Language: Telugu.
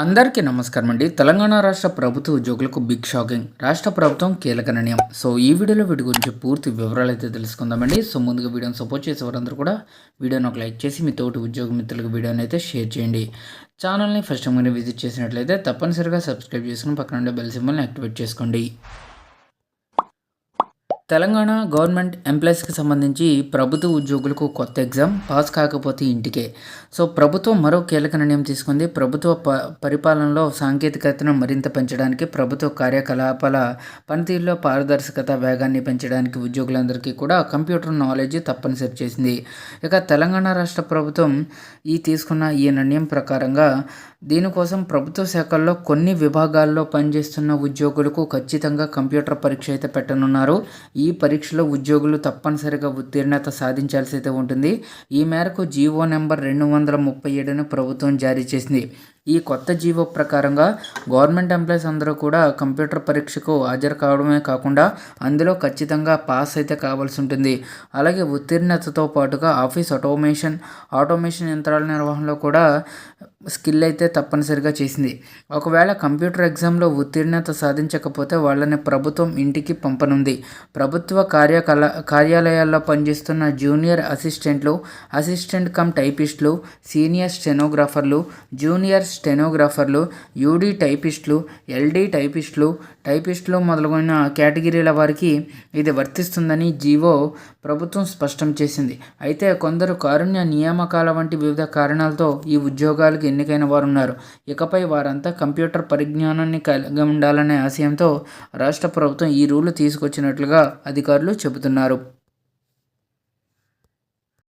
అందరికీ నమస్కారం అండి. తెలంగాణ రాష్ట్ర ప్రభుత్వ ఉద్యోగులకు బిగ్ షాకింగ్. రాష్ట్ర ప్రభుత్వం కీలక నిర్ణయం. సో ఈ వీడియోలో వీటి గురించి పూర్తి వివరాలు అయితే తెలుసుకుందామండి. సో ముందుగా వీడియోని సపోర్ట్ చేసే వారందరూ కూడా వీడియోని ఒక లైక్ చేసి మీ తోటి ఉద్యోగ మిత్రులకు వీడియోని అయితే షేర్ చేయండి. ఛానల్ని ఫస్ట్ టైం విజిట్ చేసినట్లయితే తప్పనిసరిగా సబ్స్క్రైబ్ చేసుకుని పక్కన ఉండే బెల్ సింబల్ని యాక్టివేట్ చేసుకోండి. తెలంగాణ గవర్నమెంట్ ఎంప్లాయీస్కి సంబంధించి ప్రభుత్వ ఉద్యోగులకు కొత్త ఎగ్జామ్ పాస్ కాకపోతే ఇంటికే. సో ప్రభుత్వం మరో కీలక నిర్ణయం తీసుకుంది. ప్రభుత్వ ప పరిపాలనలో సాంకేతికతను మరింత పెంచడానికి ప్రభుత్వ కార్యకలాపాల పనితీరులో పారదర్శకత వేగాన్ని పెంచడానికి ఉద్యోగులందరికీ కూడా కంప్యూటర్ నాలెడ్జ్ తప్పనిసరి చేసింది. ఇక తెలంగాణ రాష్ట్ర ప్రభుత్వం ఈ తీసుకున్న ఈ నిర్ణయం ప్రకారంగా దీనికోసం ప్రభుత్వ శాఖల్లో కొన్ని విభాగాల్లో పనిచేస్తున్న ఉద్యోగులకు ఖచ్చితంగా కంప్యూటర్ పరీక్ష అయితే పెట్టనున్నారు. ఈ పరీక్షలో ఉద్యోగులు తప్పనిసరిగా ఉత్తీర్ణత సాధించాల్సి అయితే ఉంటుంది. ఈ మేరకు జీవో నెంబర్ రెండు వందల ముప్పై ఏడును ప్రభుత్వం జారీ చేసింది. ఈ కొత్త జీవో ప్రకారంగా గవర్నమెంట్ ఎంప్లాయీస్ అందరూ కూడా కంప్యూటర్ పరీక్షకు హాజరు కావడమే కాకుండా అందులో ఖచ్చితంగా పాస్ అయితే కావాల్సి ఉంటుంది. అలాగే ఉత్తీర్ణతతో పాటుగా ఆఫీస్ ఆటోమేషన్ ఆటోమేషన్ యంత్రాల నిర్వహణలో కూడా స్కిల్ అయితే తప్పనిసరిగా చేసింది. ఒకవేళ కంప్యూటర్ ఎగ్జామ్లో ఉత్తీర్ణత సాధించకపోతే వాళ్ళని ప్రభుత్వం ఇంటికి పంపనుంది. ప్రభుత్వ కార్యకలా కార్యాలయాల్లో పనిచేస్తున్న జూనియర్ అసిస్టెంట్లు అసిస్టెంట్ కమ్ టైపిస్టులు సీనియర్ స్టెనోగ్రాఫర్లు జూనియర్ స్టెనోగ్రాఫర్లు యూడీ టైపిస్టులు ఎల్డీ టైపిస్టులు టైపిస్టులు మొదలైన కేటగిరీల వారికి ఇది వర్తిస్తుందని జీవో ప్రభుత్వం స్పష్టం చేసింది. అయితే కొందరు కారుణ్య నియామకాల వంటి వివిధ కారణాలతో ఈ ఉద్యోగాలకు ఎన్నికైన వారు ఉన్నారు ఇకపై వారంతా కంప్యూటర్ పరిజ్ఞానాన్ని కలిగి ఉండాలనే ఆశయంతో రాష్ట్ర ప్రభుత్వం ఈ రూలు తీసుకొచ్చినట్లుగా అధికారులు చెబుతున్నారు.